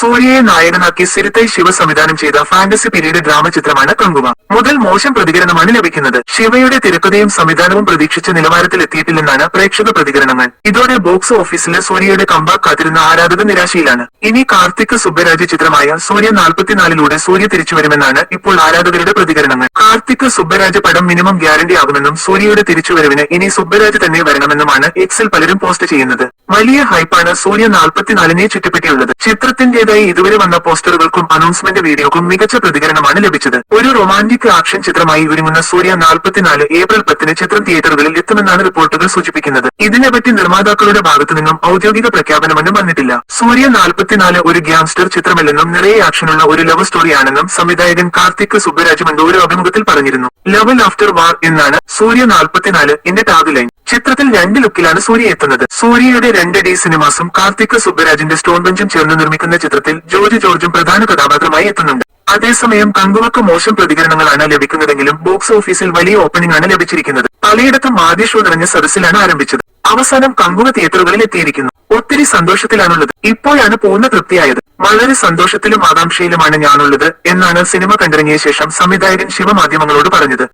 സൂര്യയെ നായകനാക്കി സിരിത്തൈ ശിവ സംവിധാനം ചെയ്ത ഫാന്റസി പീരീഡ് ഡ്രാമ ചിത്രമാണ് കങ്കുവ മുതൽ മോശം പ്രതികരണമാണ് ലഭിക്കുന്നത്. ശിവയുടെ തിരക്കഥയും സംവിധാനവും പ്രതീക്ഷിച്ച നിലവാരത്തിൽ എത്തിയിട്ടില്ലെന്നാണ് പ്രേക്ഷക പ്രതികരണങ്ങൾ. ഇതോടെ ബോക്സ് ഓഫീസിലെ സൂര്യയുടെ കമ്പാക്ക് കാത്തിരുന്ന ആരാധക നിരാശയിലാണ്. ഇനി കാർത്തിക് സുബ്ബരാജ് ചിത്രമായ സൂര്യ നാൽപ്പത്തിനാലിലൂടെ സൂര്യ തിരിച്ചുവരുമെന്നാണ് ഇപ്പോൾ ആരാധകരുടെ പ്രതികരണങ്ങൾ. കാർത്തിക് സുബ്ബരാജ് പടം മിനിമം ഗ്യാരണ്ടി ആകുമെന്നും സൂര്യയുടെ തിരിച്ചുവരവിന് ഇനി സുബ്ബരാജ് തന്നെ വരണമെന്നുമാണ് എക്സിൽ പലരും പോസ്റ്റ് ചെയ്യുന്നത്. വലിയ ഹൈപ്പാണ് സൂര്യ നാൽപ്പത്തിനാലിനെ ചുറ്റിപ്പറ്റിയുള്ളത്. ചിത്രത്തിന്റേതായി ഇതുവരെ വന്ന പോസ്റ്ററുകൾക്കും അനൗൺസ്മെന്റ് വീഡിയോക്കും മികച്ച പ്രതികരണമാണ് ലഭിച്ചത്. ഒരു റൊമാന്റിക് ആക്ഷൻ ചിത്രമായി ഒരുങ്ങുന്ന സൂര്യ നാൽപ്പത്തിനാല് ഏപ്രിൽ പത്തിന് ചിത്രം തിയേറ്ററുകളിൽ എത്തുമെന്നാണ് റിപ്പോർട്ടുകൾ സൂചിപ്പിക്കുന്നത്. ഇതിനെപ്പറ്റി നിർമ്മാതാക്കളുടെ ഭാഗത്തു നിന്നും ഔദ്യോഗിക പ്രഖ്യാപനമൊന്നും വന്നിട്ടില്ല. സൂര്യ നാൽപ്പത്തിനാല് ഒരു ഗ്യാങ്സ്റ്റർ ചിത്രമല്ലെന്നും നിറയെ ആക്ഷനുള്ള ഒരു ലവ് സ്റ്റോറിയാണെന്നും സംവിധായകൻ കാർത്തിക് സുബ്ബരാജ് മുൻപ് അഭിമുഖത്തിൽ പറഞ്ഞിരുന്നു. ലവൽ ആഫ്റ്റർ വാർ എന്നാണ് സൂര്യ നാൽപ്പത്തിനാല് എന്റെ ടാഗ് ലൈൻ. ചിത്രത്തിൽ രണ്ട് ലുക്കിലാണ് സൂര്യ എത്തുന്നത്. സൂര്യയുടെ രണ്ട് ഡി സിനിമാസും കാർത്തിക് സുബ്ബരാജിന്റെ സ്റ്റോൺ ബെഞ്ചും ചേർന്ന് നിർമ്മിക്കുന്ന ചിത്രത്തിൽ ജോർജ് ജോർജും പ്രധാന കഥാപാത്രമായി എത്തുന്നുണ്ട്. അതേസമയം കങ്കുവക്ക് മോശം പ്രതികരണങ്ങളാണ് ലഭിക്കുന്നതെങ്കിലും ബോക്സ് ഓഫീസിൽ വലിയ ഓപ്പണിംഗ് ആണ് ലഭിച്ചിരിക്കുന്നത്. പലയിടത്തും ആദ്യ ഷോ നിറഞ്ഞ സദസ്സിലാണ് ആരംഭിച്ചത്. അവസാനം കങ്കുവ തിയേറ്ററുകളിൽ എത്തിയിരിക്കുന്നു. ഒത്തിരി സന്തോഷത്തിലാണുള്ളത്. ഇപ്പോഴാണ് പൂർണ തൃപ്തിയായത്. വളരെ സന്തോഷത്തിലും ആകാംക്ഷയിലുമാണ് ഞാനുള്ളത് എന്നാണ് സിനിമ കണ്ടിറങ്ങിയ ശേഷം സംവിധായകൻ ശിവമാധ്യമങ്ങളോട് പറഞ്ഞത്.